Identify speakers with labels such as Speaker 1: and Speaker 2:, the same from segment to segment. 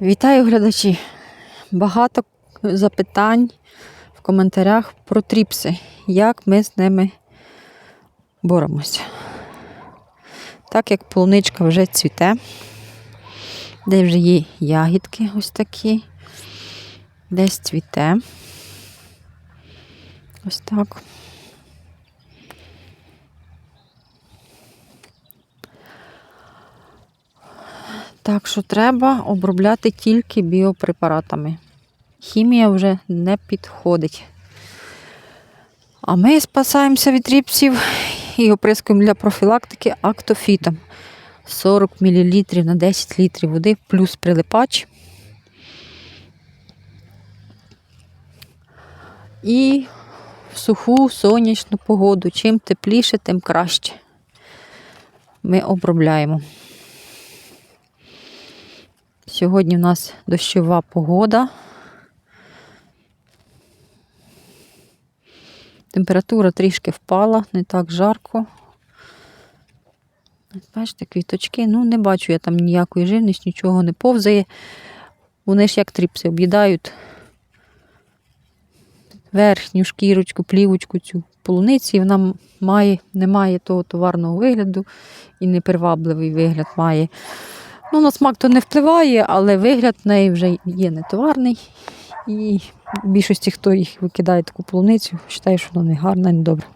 Speaker 1: Вітаю глядачі! Багато запитань в коментарях про тріпси, як ми з ними боремося. Так як полуничка вже цвіте, де вже є ягідки ось такі, десь цвіте. Ось так. Так що треба обробляти тільки біопрепаратами. Хімія вже не підходить. А ми спасаємося від ріпсів і оприскуємо для профілактики актофітом. 40 мл на 10 літрів води плюс прилипач. І в суху сонячну погоду. Чим тепліше, тим краще. Ми обробляємо. Сьогодні в нас дощова погода. Температура трішки впала, не так жарко. Бачите, квіточки, ну не бачу я там ніякої живності, нічого не повзає. Вони ж як тріпси об'їдають верхню шкірочку, плівочку цю полуниці, і вона має, не має того товарного вигляду і непривабливий вигляд має. Ну, на смак то не впливає, але вигляд в неї вже є нетоварний. І в більшості, хто їх викидає таку полуницю, вважає, що вона не гарна, не добра.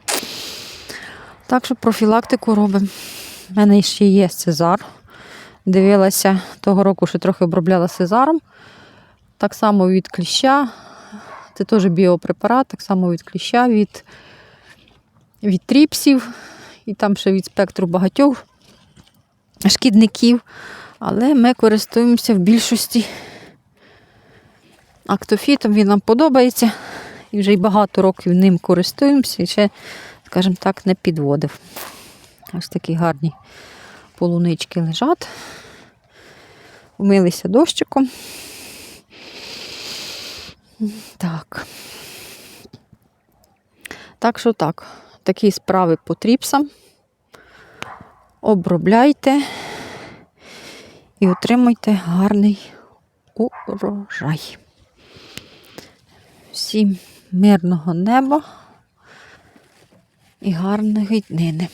Speaker 1: Так що профілактику робимо. У мене ще є Цезар. Дивилася того року, що трохи обробляла Цезаром. Так само від кліща. Це теж біопрепарат, так само від кліща, від, від тріпсів, і там ще від спектру багатьох шкідників. Але ми користуємося в більшості актофітом, він нам подобається. І вже й багато років ним користуємося і ще, скажімо так, не підводив. Ось такі гарні полунички лежать. Умилися дощиком. Так. Так що так, такі справи по тріпсам. Обробляйте і отримуйте гарний урожай. Всім мирного неба і гарної днини.